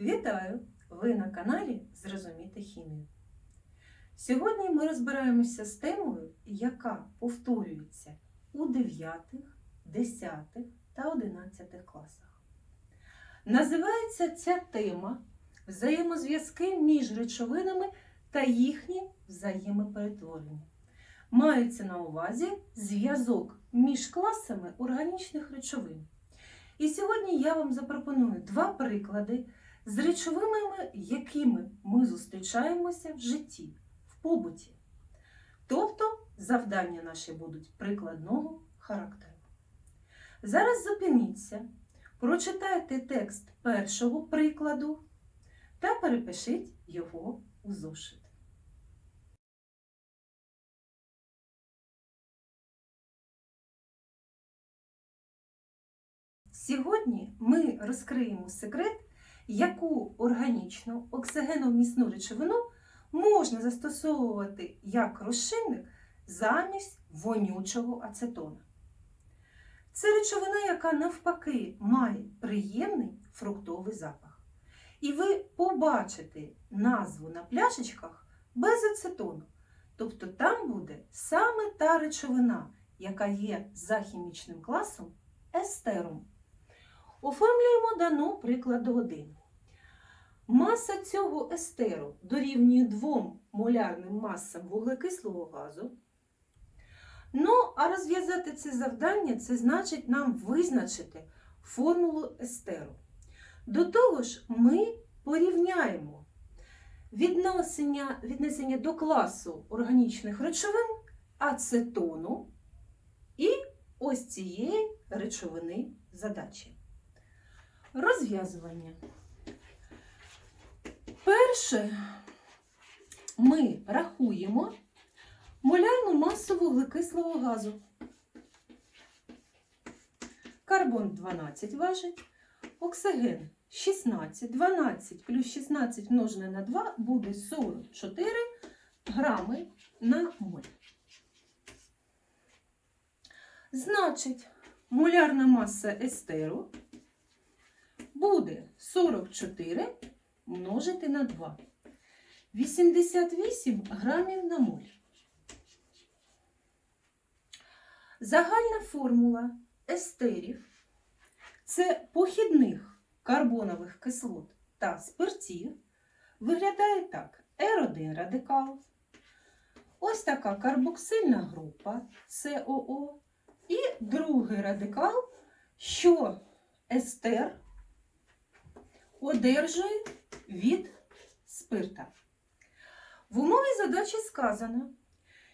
Вітаю! Ви на каналі Зрозуміти хімію. Сьогодні ми розбираємося з темою, яка повторюється у 9, 10 та 11 класах. Називається ця тема взаємозв'язки між речовинами та їхні взаємоперетворення. Мається на увазі зв'язок між класами органічних речовин. І сьогодні я вам запропоную два приклади з речовинами, якими ми зустрічаємося в житті, в побуті. Тобто завдання наші будуть прикладного характеру. Зараз зупиніться, прочитайте текст першого прикладу та перепишіть його у зошит. Сьогодні ми розкриємо секрет, яку органічну оксигеновмісну речовину можна застосовувати як розчинник замість вонючого ацетона. Це речовина, яка навпаки має приємний фруктовий запах. І ви побачите назву на пляшечках без ацетону. Тобто там буде саме та речовина, яка є за хімічним класом естером. Оформлюємо дано прикладу 1. Маса цього естеру дорівнює 2 молярним масам вуглекислого газу. Ну, а розв'язати це завдання це значить нам визначити формулу естеру. До того ж, ми порівняємо віднесення, віднесення до класу органічних речовин ацетону і ось цієї речовини задачі. Розв'язування. Перше ми рахуємо молярну масу вуглекислого газу. Карбон 12 важить, оксиген 16, 12 плюс 16 множене на 2 буде 44 грами на моль. Значить, молярна маса естеру буде 44 множити на 2. 88 грамів на моль. Загальна формула естерів це похідних карбонових кислот та спиртів виглядає так: R1 радикал, ось така карбоксильна група СОО і другий радикал, що естер одержує від спирта. В умові задачі сказано,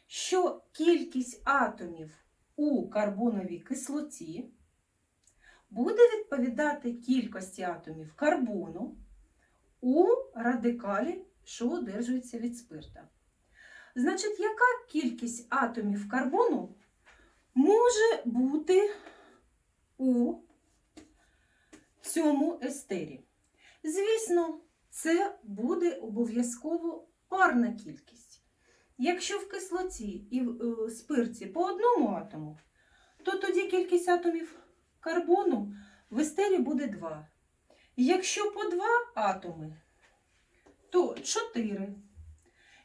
що кількість атомів у карбоновій кислоті буде відповідати кількості атомів карбону у радикалі, що одержується від спирта. Значить, яка кількість атомів карбону може бути у цьому естері? Звісно, це буде обов'язково парна кількість. Якщо в кислоті і в е, спирті по одному атому, то тоді кількість атомів карбону в естері буде 2. Якщо по 2 атоми, то 4.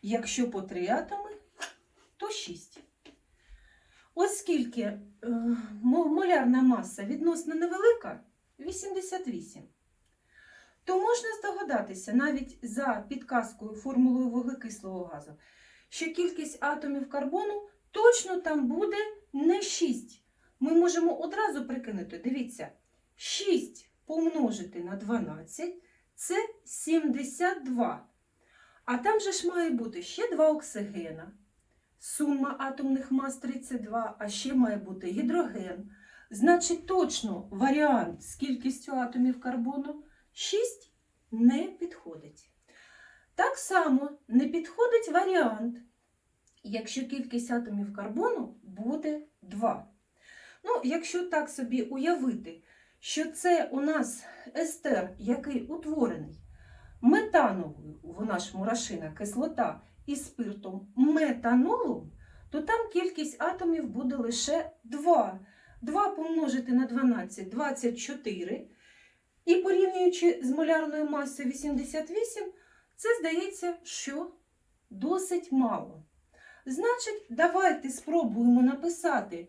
Якщо по 3 атоми, то 6. Оскільки е, молярна маса відносно невелика 88 то можна здогадатися навіть за підказкою формулою вуглекислого газу, що кількість атомів карбону точно там буде не 6. Ми можемо одразу прикинути, дивіться, 6 помножити на 12 це 72. А там же ж має бути ще 2 оксигена. Сума атомних мас 32, а ще має бути гідроген. Значить, точно варіант з кількістю атомів карбону 6 не підходить. Так само не підходить варіант, якщо кількість атомів карбону буде 2. Ну, якщо так собі уявити, що це у нас естер, який утворений метановою, вона ж мурашина кислота із спиртом метанолом, то там кількість атомів буде лише 2. 2 помножити на 12 24. І порівнюючи з молярною масою 88, це здається, що досить мало. Значить, давайте спробуємо написати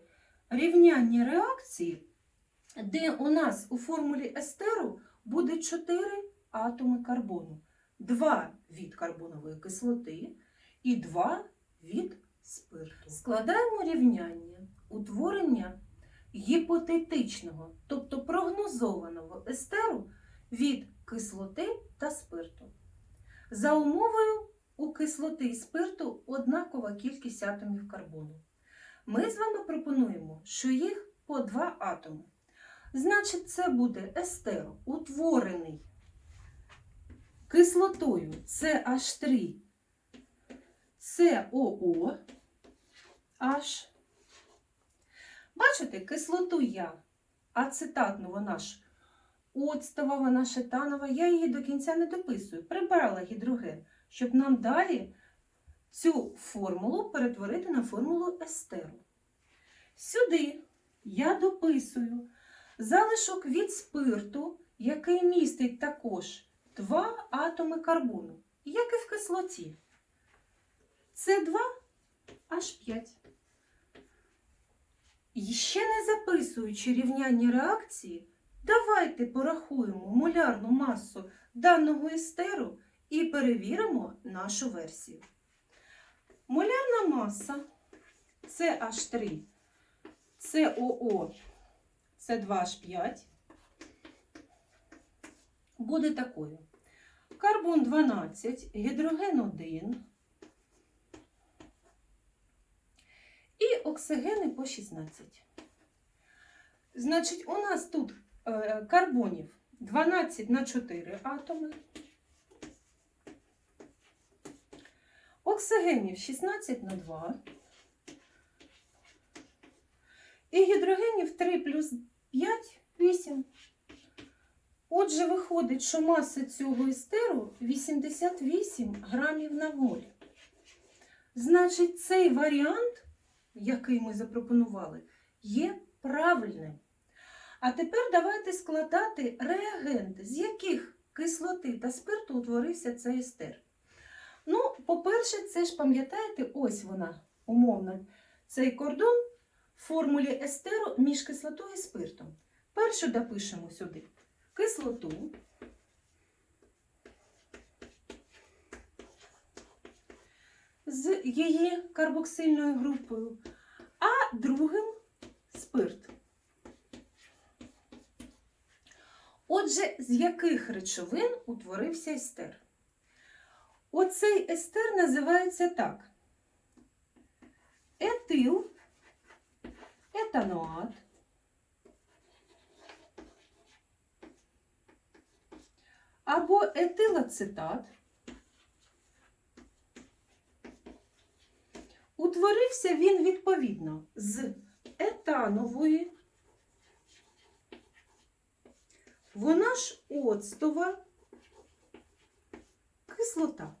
рівняння реакції, де у нас у формулі естеру буде 4 атоми карбону. 2 від карбонової кислоти і 2 від спирту. Складаємо рівняння утворення гіпотетичного, тобто прогнозованого естеру від кислоти та спирту. За умовою у кислоти і спирту однакова кількість атомів карбону. Ми з вами пропонуємо, що їх по два атоми. Значить, це буде естер, утворений кислотою CH3, COO, H. Бачите, кислоту я ацетатну, вона ж оцтова, вона шетанова, я її до кінця не дописую. Прибрала гідроген, щоб нам далі цю формулу перетворити на формулу естеру. Сюди я дописую залишок від спирту, який містить також два атоми карбону, як і в кислоті. Це 2 H5. Ще не записуючи рівняння реакції, давайте порахуємо молярну масу даного естеру і перевіримо нашу версію. Молярна маса CH3, COO, С2H5 буде такою. Карбон 12, гідроген 1 і оксигени по 16. Значить, у нас тут е, карбонів 12 на 4 атоми. Оксигенів 16 на 2. І гідрогенів 3 плюс 5 8. Отже, виходить, що маса цього естеру 88 грамів на моль. Значить, цей варіант, який ми запропонували, є правильним. А тепер давайте складати реагенти, з яких кислоти та спирту утворився цей естер. Ну, по-перше, це ж пам'ятаєте, ось вона, умовно, цей кордон в формулі естеру між кислотою і спиртом. Першу допишемо сюди кислоту. З її карбоксильною групою, а другим спирт. Отже, з яких речовин утворився естер? Оцей естер називається так: етил, етаноат, або етилацетат. Утворився він відповідно з етанової, вона ж оцтова кислота.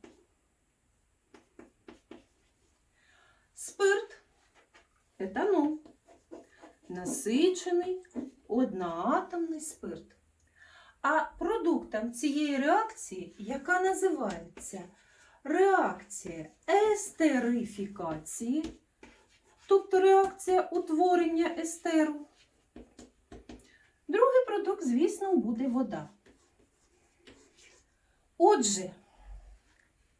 Спирт, етанол, насичений одноатомний спирт. А продуктом цієї реакції, яка називається реакція естерифікації, тобто реакція утворення естеру, другий продукт, звісно, буде вода. Отже,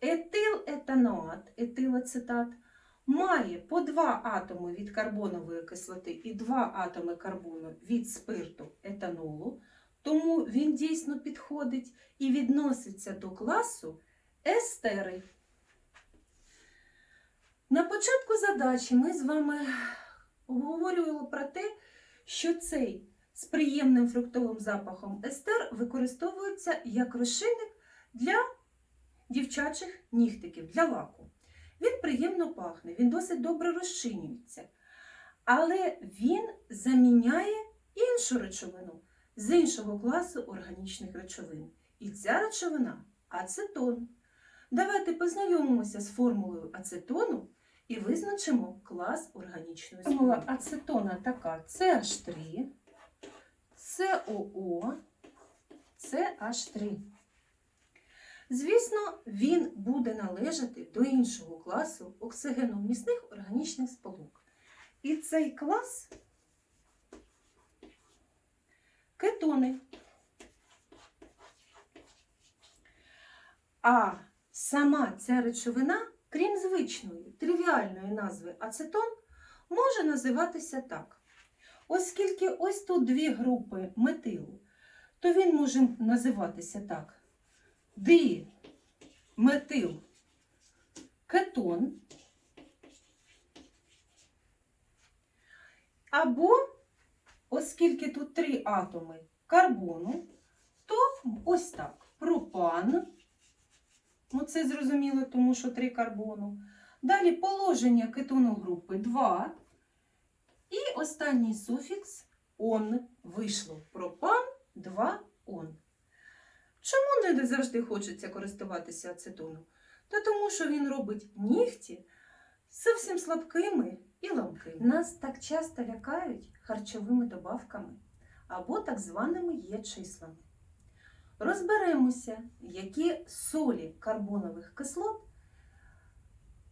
етилетаноат, етилацетат має по два атоми від карбонової кислоти і два атоми карбону від спирту етанолу, тому він дійсно підходить і відноситься до класу естери. На початку задачі ми з вами обговорювали про те, що цей з приємним фруктовим запахом естер використовується як розчинник для дівчачих нігтиків, для лаку. Він приємно пахне, він досить добре розчинюється. Але він заміняє іншу речовину з іншого класу органічних речовин. І ця речовина ацетон. Давайте познайомимося з формулою ацетону і визначимо клас органічної Формула ацетона така CH3, COO, CH3. Звісно, він буде належати до іншого класу оксигеновмісних органічних сполук. І цей клас кетони. А сама ця речовина, крім звичної, тривіальної назви ацетон, може називатися так. Оскільки ось тут дві групи метилу, то він може називатися так. Диметил кетон. Або, оскільки тут три атоми карбону, то ось так. Пропан. Ну, це зрозуміло, тому що три карбону. Далі положення кетону групи 2. І останній суфікс он вийшло. Пропан 2 он. Чому не завжди хочеться користуватися ацетоном? Та тому, що він робить нігті зовсім слабкими і ламкими. Нас так часто лякають харчовими добавками або так званими є-числами. Розберемося, які солі карбонових кислот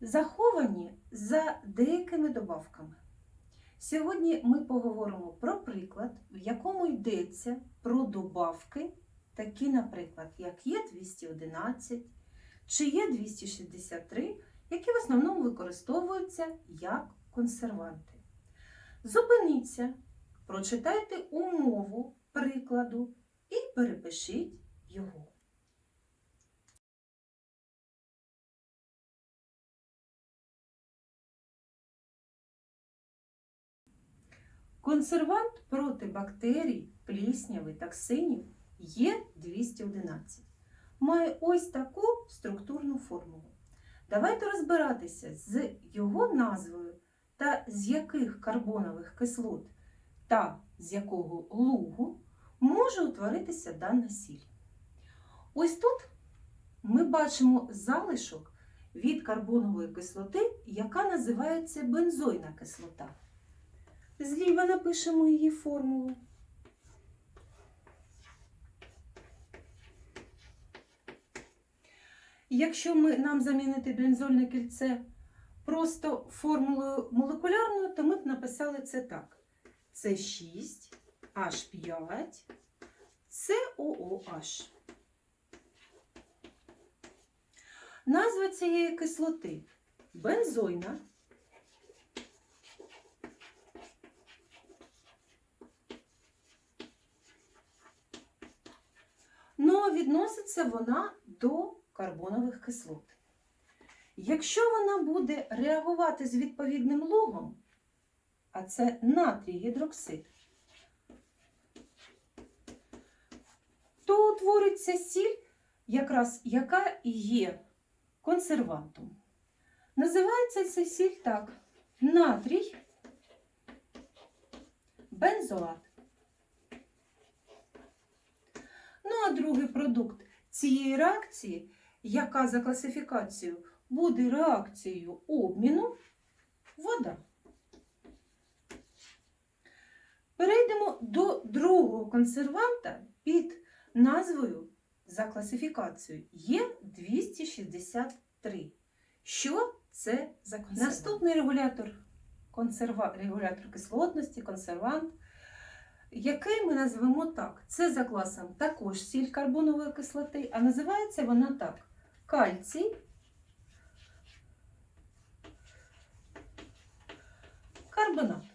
заховані за деякими добавками. Сьогодні ми поговоримо про приклад, в якому йдеться про добавки, такі, наприклад, як Є211 чи Є263, які в основному використовуються як консерванти. Зупиніться, прочитайте умову прикладу і перепишіть його. Консервант проти бактерій, плісняви, токсинів є 211. Має ось таку структурну формулу. Давайте розбиратися з його назвою та з яких карбонових кислот та з якого лугу може утворитися дана сіль. Ось тут ми бачимо залишок від карбонової кислоти, яка називається бензойна кислота. Зліва напишемо її формулу. Якщо ми, нам замінити бензольне кільце просто формулою молекулярною, то ми б написали це так. Це 6 H5, COOH. Назва цієї кислоти бензойна. Ну, а відноситься вона до карбонових кислот. Якщо вона буде реагувати з відповідним лугом, а це натрій гідроксид, то утвориться сіль, якраз яка є консервантом. Називається ця сіль так: натрій, бензоат. Ну, а другий продукт цієї реакції, яка за класифікацією буде реакцією обміну, вода. Перейдемо до другого консерванта під назвою за класифікацією є 263. Що це за консервант? Наступний регулятор, консерва... регулятор кислотності, консервант, який ми назвемо так. Це за класом також сіль карбонової кислоти, а називається вона так: кальцій, карбонат.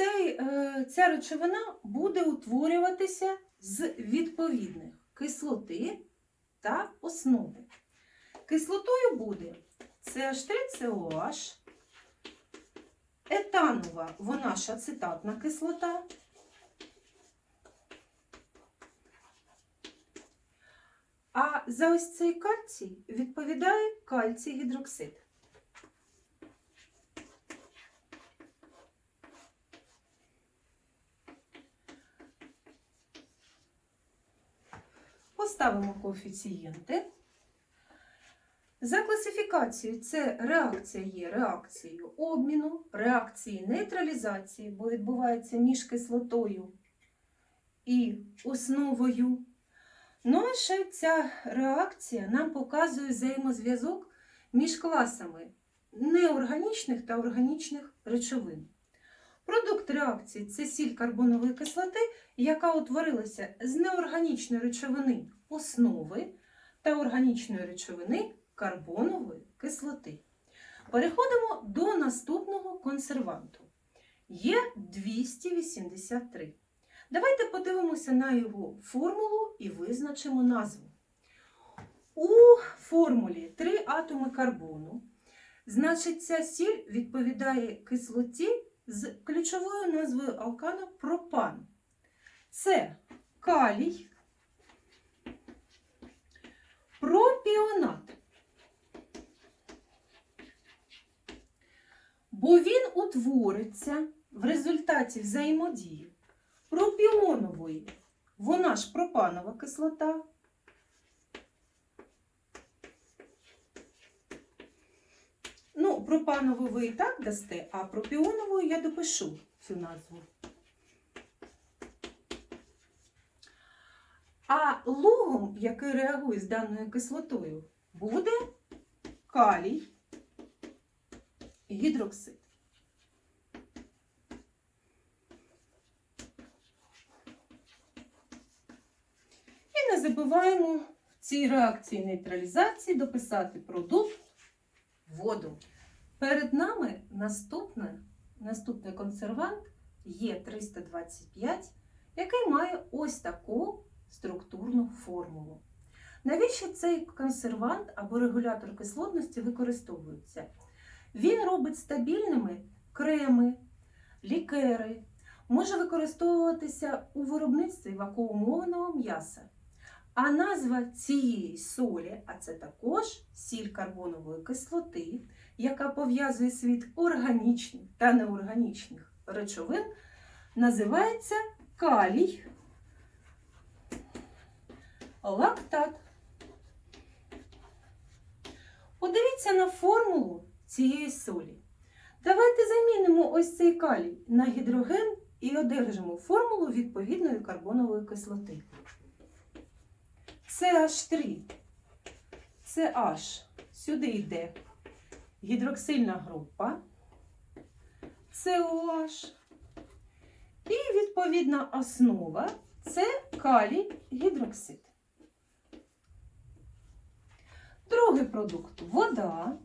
Цей, е, ця речовина буде утворюватися з відповідних кислоти та основи. Кислотою буде CH3COH, етанова, вона ж ацетатна кислота. А за ось цей кальцій відповідає кальцій гідроксид. Поставимо коефіцієнти. За класифікацією це реакція є реакцією обміну, реакції нейтралізації, бо відбувається між кислотою і основою. Ну а ще ця реакція нам показує взаємозв'язок між класами неорганічних та органічних речовин. Продукт реакції це сіль карбонової кислоти, яка утворилася з неорганічної речовини основи та органічної речовини карбонової кислоти. Переходимо до наступного консерванту. Є 283. Давайте подивимося на його формулу і визначимо назву. У формулі 3 атоми карбону. Значить, ця сіль відповідає кислоті з ключовою назвою алкану пропан. Це калій, пропіонат. Бо він утвориться в результаті взаємодії пропіонової. Вона ж пропанова кислота. Ну, пропанову ви і так дасте, а пропіоновою я допишу цю назву. А лугом, який реагує з даною кислотою, буде калій гідроксид. І не забуваємо в цій реакції нейтралізації дописати продукт воду. Перед нами наступне, наступний консервант є 325, який має ось таку структурну формулу. Навіщо цей консервант або регулятор кислотності використовується? Він робить стабільними креми, лікери, може використовуватися у виробництві вакуумованого м'яса. А назва цієї солі, а це також сіль карбонової кислоти, яка пов'язує світ органічних та неорганічних речовин, називається калій лактат. Подивіться на формулу цієї солі. Давайте замінимо ось цей калій на гідроген і одержимо формулу відповідної карбонової кислоти. CH3. CH. Сюди йде гідроксильна група, COH. І відповідна основа це калій гідроксид. Другий продукт вода.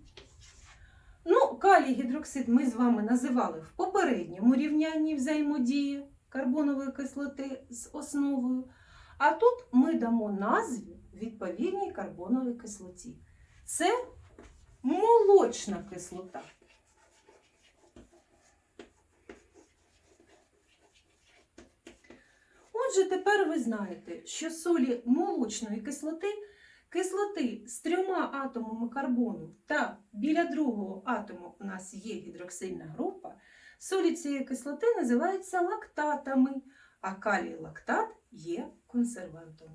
Ну, калій гідроксид ми з вами називали в попередньому рівнянні взаємодії карбонової кислоти з основою. А тут ми дамо назві відповідній карбоновій кислоті. Це молочна кислота. Отже, тепер ви знаєте, що солі молочної кислоти, кислоти з трьома атомами карбону та біля другого атому у нас є гідроксильна група, солі цієї кислоти називаються лактатами, а калій лактат є консервантом.